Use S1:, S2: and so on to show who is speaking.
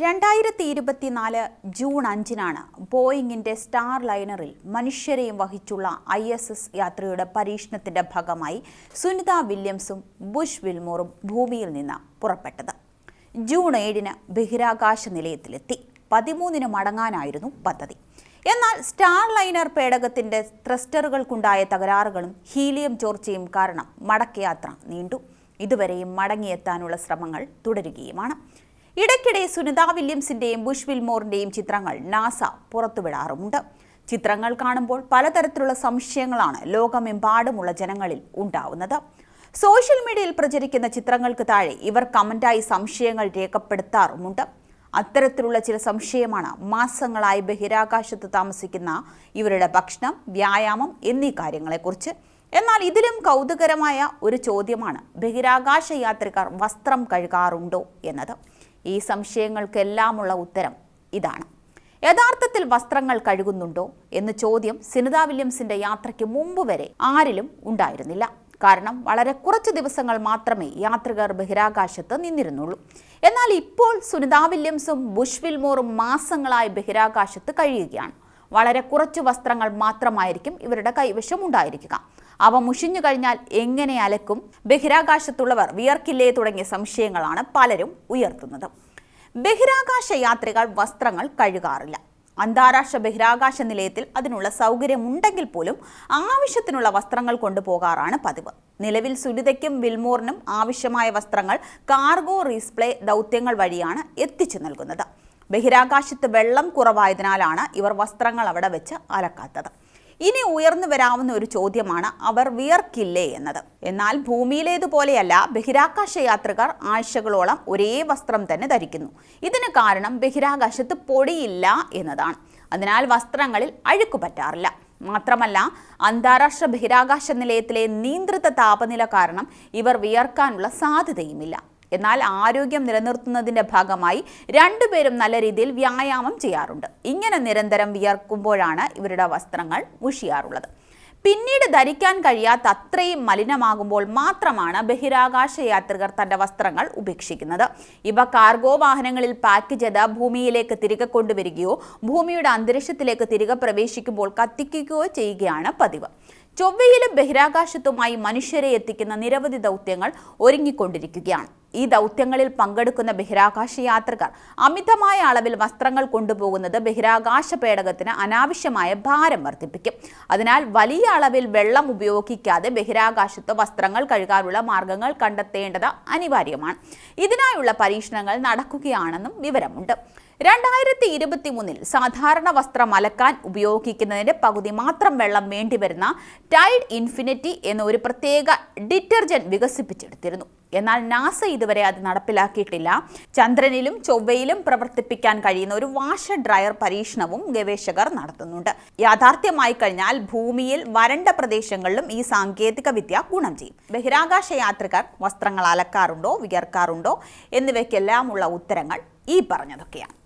S1: രണ്ടായിരത്തി ഇരുപത്തിനാല് ജൂൺ അഞ്ചിനാണ് ബോയിങ്ങിന്റെ സ്റ്റാർ ലൈനറിൽ മനുഷ്യരെയും വഹിച്ചുള്ള ഐ എസ് എസ് യാത്രയുടെ പരീക്ഷണത്തിന്റെ ഭാഗമായി സുനിത വില്യംസും ബുഷ് വിൽമോറും ഭൂമിയിൽ നിന്ന് പുറപ്പെട്ടത്. ജൂൺ ഏഴിന് ബഹിരാകാശ നിലയത്തിലെത്തി. പതിമൂന്നിന് മടങ്ങാനായിരുന്നു പദ്ധതി. എന്നാൽ സ്റ്റാർ ലൈനർ പേടകത്തിന്റെ ത്രസ്റ്ററുകൾക്കുണ്ടായ തകരാറുകളും ഹീലിയം ചോർച്ചയും കാരണം മടക്കയാത്ര നീണ്ടു. ഇതുവരെയും മടങ്ങിയെത്താനുള്ള ശ്രമങ്ങൾ തുടരുകയുമാണ്. ഇടയ്ക്കിടെ സുനിത വില്യംസിന്റെയും ബുഷ് വിൽമോറിന്റെയും ചിത്രങ്ങൾ നാസ പുറത്തുവിടാറുമുണ്ട്. ചിത്രങ്ങൾ കാണുമ്പോൾ പലതരത്തിലുള്ള സംശയങ്ങളാണ് ലോകമെമ്പാടുമുള്ള ജനങ്ങളിൽ ഉണ്ടാവുന്നത്. സോഷ്യൽ മീഡിയയിൽ പ്രചരിക്കുന്ന ചിത്രങ്ങൾക്ക് താഴെ ഇവർ കമന്റായി സംശയങ്ങൾ രേഖപ്പെടുത്താറുമുണ്ട്. അത്തരത്തിലുള്ള ചില സംശയമാണ് മാസങ്ങളായി ബഹിരാകാശത്ത് താമസിക്കുന്ന ഇവരുടെ ഭക്ഷണം വ്യായാമം എന്നീ കാര്യങ്ങളെക്കുറിച്ച്. എന്നാൽ ഇതിലും കൗതുകരമായ ഒരു ചോദ്യമാണ് ബഹിരാകാശ യാത്രികർ വസ്ത്രം കഴുകാറുണ്ടോ എന്നത്. ഈ സംശയങ്ങൾക്കെല്ലാമുള്ള ഉത്തരം ഇതാണ്. യഥാർത്ഥത്തിൽ വസ്ത്രങ്ങൾ കഴുകുന്നുണ്ടോ എന്ന ചോദ്യം സിനിത വില്യംസിന്റെ യാത്രയ്ക്ക് മുമ്പ് വരെ ആരിലും ഉണ്ടായിരുന്നില്ല. കാരണം വളരെ കുറച്ച് ദിവസങ്ങൾ മാത്രമേ യാത്രികർ ബഹിരാകാശത്ത് നിന്നിരുന്നുള്ളൂ. എന്നാൽ ഇപ്പോൾ സുനിത വില്യംസും ബുഷ്വിൽമോറും മാസങ്ങളായി ബഹിരാകാശത്ത് കഴിയുകയാണ്. വളരെ കുറച്ച് വസ്ത്രങ്ങൾ മാത്രമായിരിക്കും ഇവരുടെ കൈവശം ഉണ്ടായിരിക്കുക. അവ മുഷിഞ്ഞു കഴിഞ്ഞാൽ എങ്ങനെ അലക്കും? ബഹിരാകാശത്തുള്ളവർ വിയർക്കില്ലേ തുടങ്ങിയ സംശയങ്ങളാണ് പലരും ഉയർത്തുന്നത്. ബഹിരാകാശ യാത്രികൾ വസ്ത്രങ്ങൾ കഴുകാറില്ല. അന്താരാഷ്ട്ര ബഹിരാകാശ നിലയത്തിൽ അതിനുള്ള സൗകര്യമുണ്ടെങ്കിൽ പോലും ആവശ്യത്തിനുള്ള വസ്ത്രങ്ങൾ കൊണ്ടുപോകാറാണ് പതിവ്. നിലവിൽ സുനിതയ്ക്കും വിൽമോറിനും ആവശ്യമായ വസ്ത്രങ്ങൾ കാർഗോ റീസ്പ്ലേ ദൗത്യങ്ങൾ വഴിയാണ് എത്തിച്ചു നൽകുന്നത്. ബഹിരാകാശത്ത് വെള്ളം കുറവായതിനാലാണ് ഇവർ വസ്ത്രങ്ങൾ അവിടെ വെച്ച് അലക്കാത്തത്. ഇനി ഉയർന്നു വരാവുന്ന ഒരു ചോദ്യമാണ് അവർ വിയർക്കില്ലേ എന്നത്. എന്നാൽ ഭൂമിയിലേതുപോലെയല്ല ബഹിരാകാശ യാത്രികർ ആഴ്ചകളോളം ഒരേ വസ്ത്രം തന്നെ ധരിക്കുന്നു. ഇതിന് കാരണം ബഹിരാകാശത്ത് പൊടിയില്ല എന്നതാണ്. അതിനാൽ വസ്ത്രങ്ങളിൽ അഴുക്ക് പറ്റാറില്ല. മാത്രമല്ല അന്താരാഷ്ട്ര ബഹിരാകാശ നിലയത്തിലെ നിയന്ത്രിത താപനില കാരണം ഇവർ വിയർക്കാനുള്ള സാധ്യതയുമില്ല. എന്നാൽ ആരോഗ്യം നിലനിർത്തുന്നതിന്റെ ഭാഗമായി രണ്ടുപേരും നല്ല രീതിയിൽ വ്യായാമം ചെയ്യാറുണ്ട്. ഇങ്ങനെ നിരന്തരം വിയർക്കുമ്പോഴാണ് ഇവരുടെ വസ്ത്രങ്ങൾ മുഷിയാറുള്ളത്. പിന്നീട് ധരിക്കാൻ കഴിയാത്ത അത്രയും മലിനമാകുമ്പോൾ മാത്രമാണ് ബഹിരാകാശ യാത്രികർ തന്റെ വസ്ത്രങ്ങൾ ഉപേക്ഷിക്കുന്നത്. ഇവ കാർഗോ വാഹനങ്ങളിൽ പാക്ക് ചെയ്ത് ഭൂമിയിലേക്ക് തിരികെ കൊണ്ടുവരികയോ ഭൂമിയുടെ അന്തരീക്ഷത്തിലേക്ക് തിരികെ പ്രവേശിക്കുമ്പോൾ കത്തിക്കുകയോ ചെയ്യുകയാണ് പതിവ്. ചൊവ്വയിലും ബഹിരാകാശത്തുമായി മനുഷ്യരെ എത്തിക്കുന്ന നിരവധി ദൗത്യങ്ങൾ ഒരുങ്ങിക്കൊണ്ടിരിക്കുകയാണ്. ഈ ദൗത്യങ്ങളിൽ പങ്കെടുക്കുന്ന ബഹിരാകാശ യാത്രക്കാർ അമിതമായ അളവിൽ വസ്ത്രങ്ങൾ കൊണ്ടുപോകുന്നത് ബഹിരാകാശ പേടകത്തിന് അനാവശ്യമായ ഭാരം വർദ്ധിപ്പിക്കും. അതിനാൽ വലിയ അളവിൽ വെള്ളം ഉപയോഗിക്കാതെ ബഹിരാകാശത്ത് വസ്ത്രങ്ങൾ കഴുകാനുള്ള മാർഗങ്ങൾ കണ്ടെത്തേണ്ടത് അനിവാര്യമാണ്. ഇതിനായുള്ള പരീക്ഷണങ്ങൾ നടക്കുകയാണെന്നും വിവരമുണ്ട്. രണ്ടായിരത്തി ഇരുപത്തി മൂന്നിൽ സാധാരണ വസ്ത്രം അലക്കാൻ ഉപയോഗിക്കുന്നതിന്റെ പകുതി മാത്രം വെള്ളം വേണ്ടിവരുന്ന ടൈഡ് ഇൻഫിനിറ്റി എന്ന ഒരു പ്രത്യേക ഡിറ്റർജന്റ് വികസിപ്പിച്ചെടുത്തിരുന്നു. എന്നാൽ നാസ ഇതുവരെ അത് നടപ്പിലാക്കിയിട്ടില്ല. ചന്ദ്രനിലും ചൊവ്വയിലും പ്രവർത്തിപ്പിക്കാൻ കഴിയുന്ന ഒരു വാഷ ഡ്രയർ പരീക്ഷണവും ഗവേഷകർ നടത്തുന്നുണ്ട്. യാഥാർത്ഥ്യമായി കഴിഞ്ഞാൽ ഭൂമിയിൽ വരണ്ട പ്രദേശങ്ങളിലും ഈ സാങ്കേതിക വിദ്യ ഗുണം ചെയ്യും. ബഹിരാകാശ യാത്രികർ വസ്ത്രങ്ങൾ അലക്കാറുണ്ടോ വിയർക്കാറുണ്ടോ എന്നിവയ്ക്കെല്ലാമുള്ള ഉത്തരങ്ങൾ ഈ പറഞ്ഞതൊക്കെയാണ്.